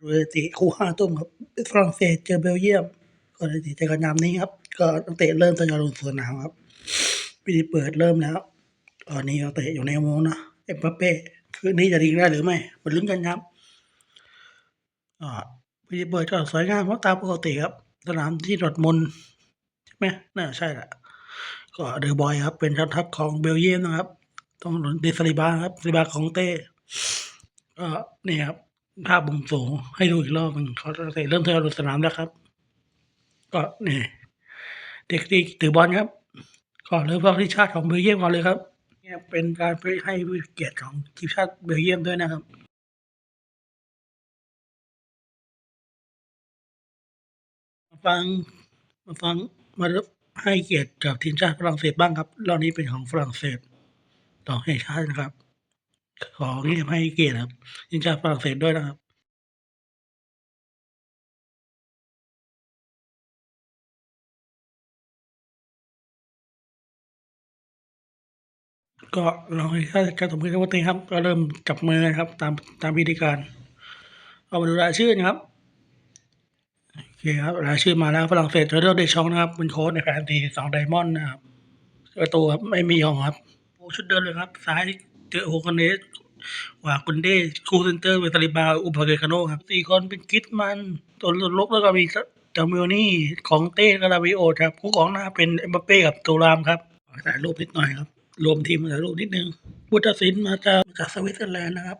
โดยสถิติคู่ห้าตุ้มครับฝรั่งเศสเจอเบลเยียมก็สถิติเจอกันยามนี้ครับ ก็ตั้งเตะเริ่มทยอยลงสนามครับพิธีเปิดเริ่มแล้วตอนนี้เราเตะอยู่ในโมงนะเอ็มบัปเป้คืนนี้จะยิงได้หรือไม่มาลุ้นกันครับอ่าพิธีเปิดก็สวยงามเพราะตามปกติครับ สนามที่ดอร์ทมุนใช่ไหมน่าใช่แหละก็เดอะบอยครับ เป็นชันทัพของเบลเยียมนะครับ ต้องหนุนเดิสลิบาครับสลิบาของเต้ก็นี่ครับ ภาพบุมสูงให้ดูอีกรอบหนึงเขาเตะเริ่มทยอยลงสนามแล้วครับ ก็นี่เด็กที่ถือบอลครับก็เริ่มต้นที่ชาติของเบลเยียมก่อนเลยครับเนี่ยเป็นการให้เกียรติของทีมชาติเบลเยียมด้วยนะครับมาฟังมาฟังมาให้เกียรติกับทีมชาติฝรั่งเศสบ้างครับรอบนี้เป็นของฝรั่งเศสต่อให้ชาตินะครับ ขอที่ให้เกียรติครับทีมชาฝรั่งเศสด้วยนะครับก็เราให้ข้าราชการสมเด็จพระเตครับ ก็เริ่มจับมือกันครับ ตามตามพิธีการ เอามาดูรายชื่อนะครับโอเคครับรายชื่อมาแล้วฝรั่งเศสเทอร์เดอร์เดชองนะครับเป็นโค้ชในแฟนทีสองไดมอนด์นะครับประตูครับไม่มียองครับโอ้ชุดเดิมเลยครับ ซ้าย เจอโฮคอนเนสขวากุนเดคูเซนเตอร์เวตาลิบาอุปเกคาโนครับสี่คนเป็นกิตมันตัวลบแล้วก็มีจามิโอนี่ของเต้กาลาวิโอครับ คู่ของหน้าเป็นเอ็มบัปเป้กับตูรามครับถ่ายรูปนิดหน่อยครับ รวมทีมถ่ายรูปนิดนึงผู้ตัดสินมาจากมาจากสวิตเซอร์แลนด์นะครับ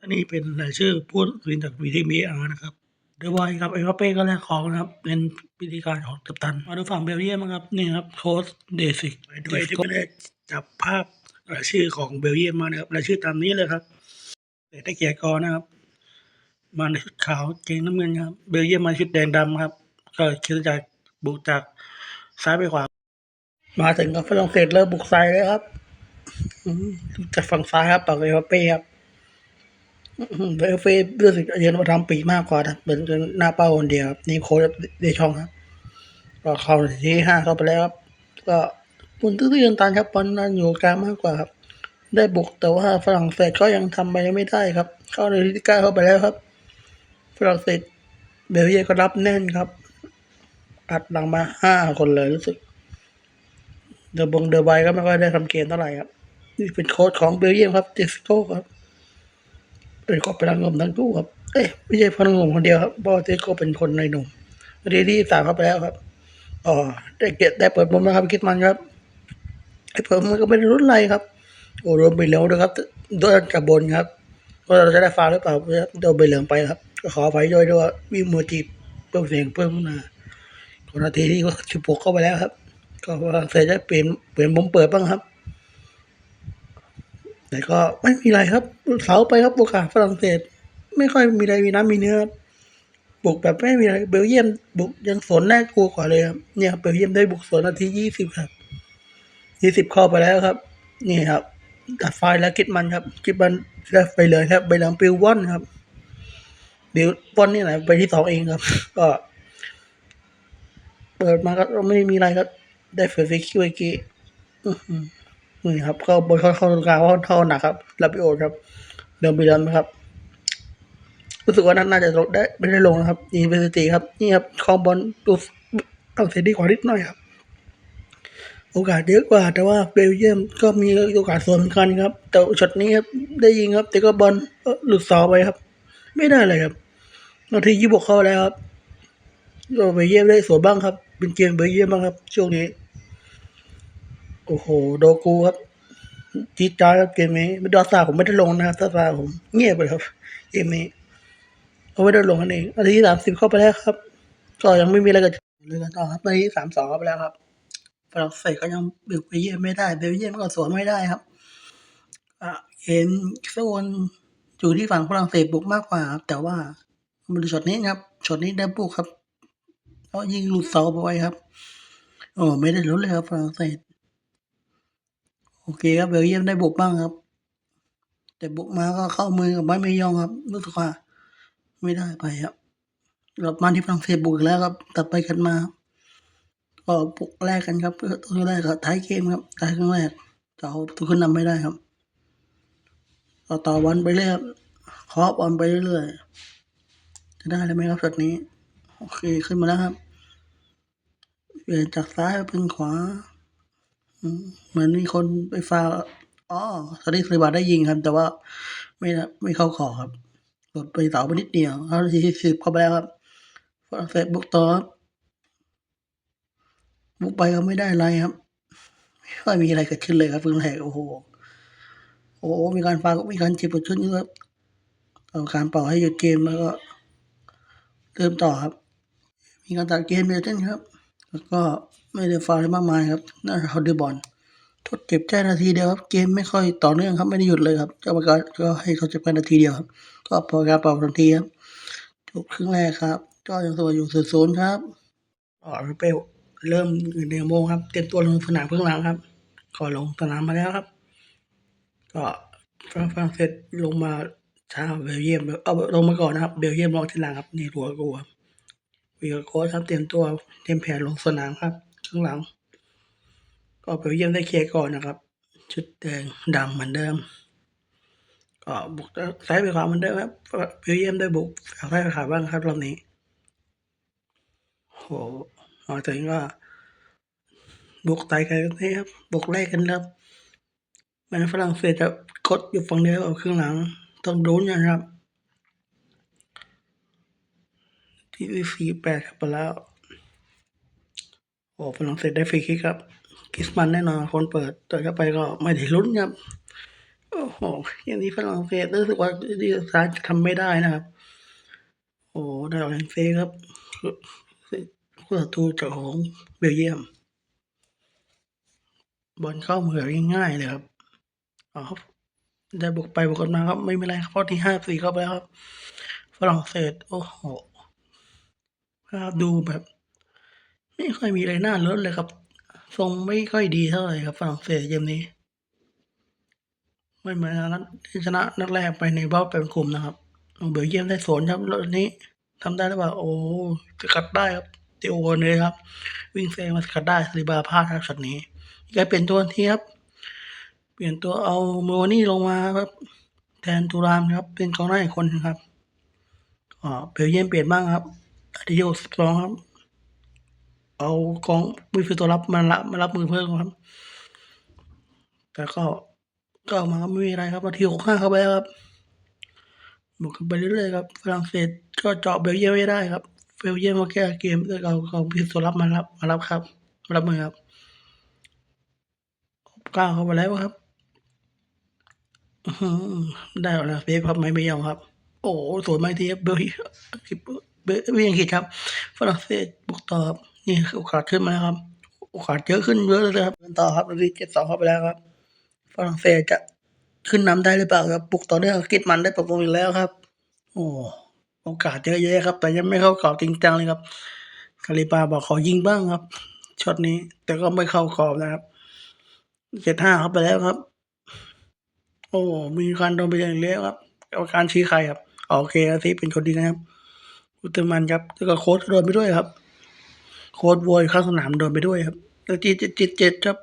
อันนี้เป็นรายชื่อผู้ตัดสินจากวีทีมีอาร์นะครับเดอะบอยครับเอ็มบัปเป้ก็แลกของนะครับ เป็นพิธีการของกัปตัน มาดูฝั่งเบลเยียมนะครับนี่ครับโค้ชเดซิกไปด้วยที่ไม่ได้จับภาพ รายชื่อของเบลเยียมมานะครับรายชื่อตามนี้เลยครับแต่ได้เกียรกรนะครับ มาในชุดขาวเกงน้ำเงินครับ เบลเยียมมาชุดแดงดำครับ ก็คิดจากบุกจากซ้ายไปขวา มาถึงกับฝรั่งเศสเริ่มบุกใส่เลยครับจากฝั่งซ้ายครับฝั่งเอเวอร์เป้ครับเอเวอร์เป้รู้สึกเยือนมาทำปีมากกว่านะเป็นหน้าเป้าคนเดียวครับนี่โค้ชเดชองครับก็เข้าที่ห้าเข้าไปแล้วครับ ก็ ปุ่นตื้อยันตันครับบอลนั้นอยู่กลางมากกว่าครับ ได้บุกแต่ว่าฝรั่งเศสก็ยังทำไปไม่ได้ครับ เข้าในที่เก้าเข้าไปแล้วครับ ฝรั่งเศสเบลเยียก็รับแน่นครับ อัดหลังมาห้าคนเลยรู้สึก เดอบงเดอะไบก็ไม่ค่อยได้ทำเกมเท่าไหร่ครับ นี่เป็นโค้ชของเบลเยียมครับเจสโก้ครับเป็นโค้ชพลังงมทั้งคู่ครับ เอ้ยไม่ใช่พลังงมคนเดียวครับเพราะว่าเจสโก้เป็นคนในหนุ่มประเด็นที่สามเข้าไปแล้วครับอ๋อได้เกียรติได้เปิดมุมนะครับคิดมันครับ ไอ้เปิดมันก็ไม่ได้รุนไรครับ โอ้โดนใบเหลืองด้วยครับโดนจากบนครับว่าเราจะได้ฟาวหรือเปล่าโดนใบเหลืองไปครับ ก็ขอไฟด้วยด้วยวิมือจีบเพิ่มเสียงเพิ่มนาคนนาทีที่ก็สิบหกเข้าไปแล้วครับ ก็ฝรั่งเศสจะเปลี่ยนเปลี่ยนมุมเปิดบ้างครับแต่ก็ไม่มีอะไรครับ เสาไปครับโอกาสฝรั่งเศส ไม่ค่อยมีอะไรมีน้ำมีเนื้อครับบุกแบบไม่มีอะไรเบลเยียมบุกยังสวนน่ากลัวกว่าเลยครับเนี่ยครับเบลเยียมได้บุกสวนนาทียี่สิบครับ ยี่สิบข้าไปแล้วครับ นี่ครับ ตัดไฟแล้วคิดมันครับ คิดมันได้ไปเลยครับใบเหลืองปิววอนครับบิววอนนี่แหละไปที่สองเองครับ ก็ เปิดมาก็ไม่มีอะไรครับ ได้เฟรฟิคิวเอกีนี่ครับ เข้าบนเข้าเข้าตรงกลางเข้าเข้าหนักครับลาบิโอครับเดินไปเดินไหมครับรู้สึกว่าน่าจะลงได้ไม่ได้ลงนะครับนี่เป็นสติครับ นี่ครับคองบอลดูต้องเสียดีกว่านิดหน่อยครับ โอกาสเยอะกว่า แต่ว่าเบลเยียมก็มีโอกาสสวนเหมือนกันครับ แต่ช็อตนี้ครับได้ยิงครับ แต่ก็บอลหลุดเสาไปครับ ไม่ได้เลยครับนาทียี่บกเข้าแล้วครับก็เบลเยียมได้สวนบ้างครับ เป็นเกมเบลเยียมบ้างครับ ช่วงนี้ โอ้โหโดกูครับจีจ้าครับเกมนี้ไม่ดอซาผมไม่ได้ลงนะครับดอซาผมเงียบไปครับเกมนี้เขาไม่ได้ลงนั่นเองนาทีสามสิบเข้าไปแล้วครับ ก็ยังไม่มีอะไรเกิดเลยกันต่อครับนาทีสามสองเข้าไปแล้วครับ ฝรั่งเศสก็ยังบุกไปเยี่ยมไม่ได้เบลเยียมก็สวนไม่ได้ครับเห็นโซนอยู่ที่ฝั่งฝรั่งเศสบุกมากกว่าครับ แต่ว่ามาดูช็อตนี้ครับช็อตนี้ได้บุกครับเพราะยิงหลุดเสาไปไว้ครับโอ้ไม่ได้ลุ้นเลยครับฝรั่งเศสโอเคครับเบลเยียมได้บุกบ้างครับ แต่บุกมาก็เข้ามือกับไม้ไม่ยองครับรู้สึกว่าไม่ได้ไปครับกลับมาที่ฝรั่งเศสบุกแล้วครับตัดไปกันมาก็บุ ก็ปุกแรกกันครับตัวแรกก็ท้ายเกมครับท้ายครั้งแรกจะเอาตัวขึ้นนำไม่ได้ครับต่อต่อบอลไปเรื่อยครับเคาะบอลไปเรื่อยจะได้เลยไหมครับช็อตนี้โอเคขึ้นมาแล้วครับเปลี่ยนจากซ้ายเป็นขวาเหมือนมีคนไปฟาอ๋อสติสริบาได้ยิงครับ แต่ว่าไม่ไม่เข้าขอครับหลดไปเสาไปนิดเดียวเข้าที่สิบเข้าไปแล้วครับฝรั่งเศสบุกต่อครับ บุกไปก็ไม่ได้อะไรครับไม่ค่อยมีอะไรเกิดขึ้นเลยครับเพิ่งแรกโอ้โห โอ้โหมีการฟาวมีการจิบกดขึ้นครับเอาการเป่าให้หยุดเกมแล้วก็เริ่มต่อครับ มีการตัดเกมเมลเทนครับ แล้วก็ไม่ได้ฟาวอะไรมากมายครับน่าจะเขาดูบอลทดเจ็บแค่นาทีเดียวครับ เกมไม่ค่อยต่อเนื่องครับไม่ได้หยุดเลยครับเจ้ากรรมการก็ให้เขาเจ็บแค่นาทีเดียวครับ ก็พอการเป่าทันทีครับจบครึ่งแรกครับ ก็ยังตัวอยู่ศูนย์ครับอ๋อเปล เริ่มหนึ่งโมงครับ เตรียมตัวลงสนามเพิ่งหลังครับ ก็ลงสนามมาแล้วครับ ก็ฝรั่งเศสลงมาช้าเบลเยียมเอาลงมาก่อนนะครับ เบลเยียมลองทีหลังครับนี่หัวกูครับวีโค้ชครับเตรียมตัวเตรียมแผนลงสนามครับข้างหลัง ก็เบลเยียมได้เคลียร์ก่อนนะครับ ชุดแดงดำเหมือนเดิม ก็บุกซ้ายไปขวาเหมือนเดิมครับเบลเยียมได้บุกซ้ายไปขวาบ้างครับรอบนี้โห มาถึงก็บุกไต่กันนี่ครับบุกแรกกันครับแม้ฝรั่งเศสจะกดอยู่ฝั่งเดียวเอาครึ่งหลัง ต้องโดนนะครับ ที่สี่แปดครับไปแล้วโอ้ฝรั่งเศสได้ฟรีคิกครับกิสมันแน่นอนคนเปิดแต่เข้าไปก็ไม่ได้ลุ้นครับโอ้โหอย่างนี้ฝรั่งเศสรู้สึกว่าดีซานจะทำไม่ได้นะครับ โอ้ได้ออกแรงเซครับ คู่ศัตรูจากของเบลเยียม บอลเข้ามือง่ายๆเลยครับอ๋อครับได้บุกไปบุกกันมาครับ ไม่เป็นไรครับเพราะที่ห้าสี่เข้าไปแล้วครับฝรั่งเศสโอ้โหภาพดูแบบ ไม่ค่อยมีอะไรน่าลุ้นเลยครับ ทรงไม่ค่อยดีเท่าไหร่ครับฝรั่งเศสเกมนี้ ไม่เหมือนนัดที่ชนะนัดแรกไปในรอบเป็นกลุ่มนะครับเบลเยียมได้สวนครับแล้วนี้ทำได้หรือเปล่าโอ้สกัดได้ครับ ตีโอนเลยครับ วิ่งเซมาสกัดได้สลิบาพลาดครับช็อตนี้กเปลี่ยนตัวทีครับ เปลี่ยนตัวเอาโมนี่ลงมาครับ แทนตูรามครับ เป็นกองหน้าอีกคนครับอ๋อเบลเยี่ยมเปลี่ยนบ้างครับอาดิโอสตรองครับ เอากองมือฟิตัวรับมารับมารับมือเพิ่มครับ แต่ก็ก็ออกมาก็ไม่มีอะไรครับนาทีหกห้าเข้าไปครับบุกกันไปเรื่อยๆครับฝรั่งเศสก็เจาะเบลเยียมไม่ได้ครับ เบลเยียมมาแก้เกมด้วยเอาเอาพิตัวรับมารับมารับครับมารับมือครับก้าวเข้าไปแล้วครับหือได้แล้วเซฟครับไม่ไม่ยอมครับ โอ้โหสวยไม่ทีครับเบลเยียมเบลเยียมคิดครับฝรั่งเศสบุกต่อครับนี่โอกาสขึ้นมาแล้วครับโอกาสเยอะขึ้นเยอะเลยครับต่อครับนาทีเจ็ดสองเข้าไปแล้วครับฝรั่งเศสจะขึ้นนำได้หรือเปล่าครับบุกต่อเนื่องอังกฤษมันได้ประตูอีกแล้วครับ โอ้ โอกาสเยอะแยะครับ แต่ยังไม่เข้ากรอบจริงจังเลยครับคาริปาบอกขอยิงบ้างครับช็อตนี้ แต่ก็ไม่เข้ากรอบนะครับเจ็ดห้าเข้าไปแล้วครับ โอ้ มีการโดนไปอย่างเลี้ยครับกรรมการชี้ใครครับโอเคอาทิเป็นคนดีนะครับอุตมันครับแล้วก็โค้ชโดนไปด้วยครับ โค้ดโวยข้างสนามโดนไปด้วยครับแล้วจีเจ็ดเจ็ดครับ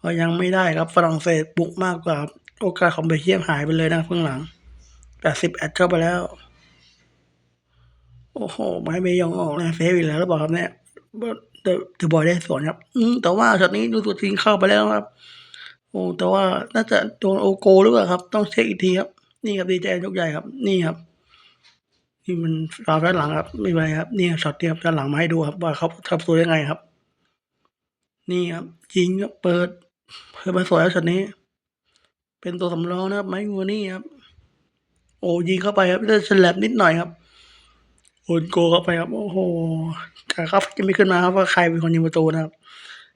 ก็ยังไม่ได้ครับฝรั่งเศสบุกมากกว่า โอกาสของเบลเยียมหายไปเลยนะเพิ่งหลังแปดสิบแอดเข้าไปแล้ว โอ้โหไม่ไม่ยอมออกแรงเซฟอีกแล้วหรือเปล่าครับเนี่ยเดอะเดอบอยได้สวนครับ อืมแต่ว่าช็อตนี้ดูตัวจริงเข้าไปแล้วครับ โอ้แต่ว่าน่าจะโดนโอโกหรือเปล่าครับ ต้องเช็คอีกทีครับ นี่ครับดีใจยกใหญ่ครับ นี่ครับนี่มันฟาวด้านหลังครับ ไม่เป็นไรครับ นี่ช็อตเทียบด้านหลังมาให้ดูครับว่าเขาทำตัวยังไงครับ นี่ครับยิงครับเปิดเปิดมาสวยแล้วช็อตนี้ เป็นตัวสำรองนะครับไม้งัวนี่ครับ โอ้ยิงเข้าไปครับได้ฉลับนิดหน่อยครับ โอนโกเข้าไปครับ โอ้โหแต่ครับจะไม่ขึ้นมาครับว่าใครเป็นคนยิงประตูนะครับ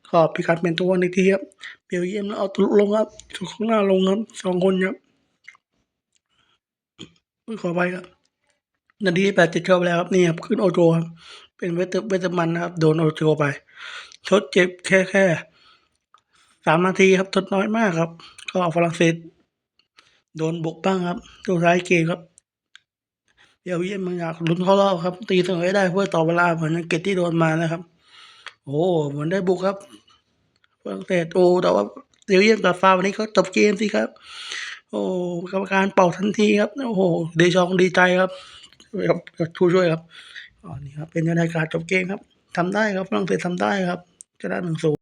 ก็พิกัดเป็นตัวในทีครับเบลเยียมแล้วเอาตุลงครับถูกข้างหน้าลงครับสองคนครับอุ๊ยขอไปครับนาทีแปดเจ็ดเข้าไปแล้วครับนี่ครับขึ้นโอโจครับเป็นเวทเตอร์เวทเตอร์มันนะครับ โดนโอโจไปทดเจ็บแค่แค่สามนาทีครับทดน้อยมากครับ ก็ฝรั่งเศสโดนบุกบ้างครับตัวท้ายเกมครับ เดี๋ยวเยี่ยมมันอยากลุ้นเข้ารอบครับ ตีเสมอให้ได้เพื่อต่อเวลาเหมือนอังกฤษที่โดนมานะครับ โอ้เหมือนได้บุกครับฝรั่งเศสโอ้แต่ว่าเดี๋ยวเยี่ยมตัดฟาวันนี้เขาจบเกมสิครับ โอ้กรรมการเป่าทันทีครับโอ้โหเดชองดีใจครับครับผู้ช่วยครับอ๋อนี่ครับเป็นบรรยากาศจบเกมครับทำได้ครับฝรั่งเศสทำได้ครับชนะหนึ่งศูนย์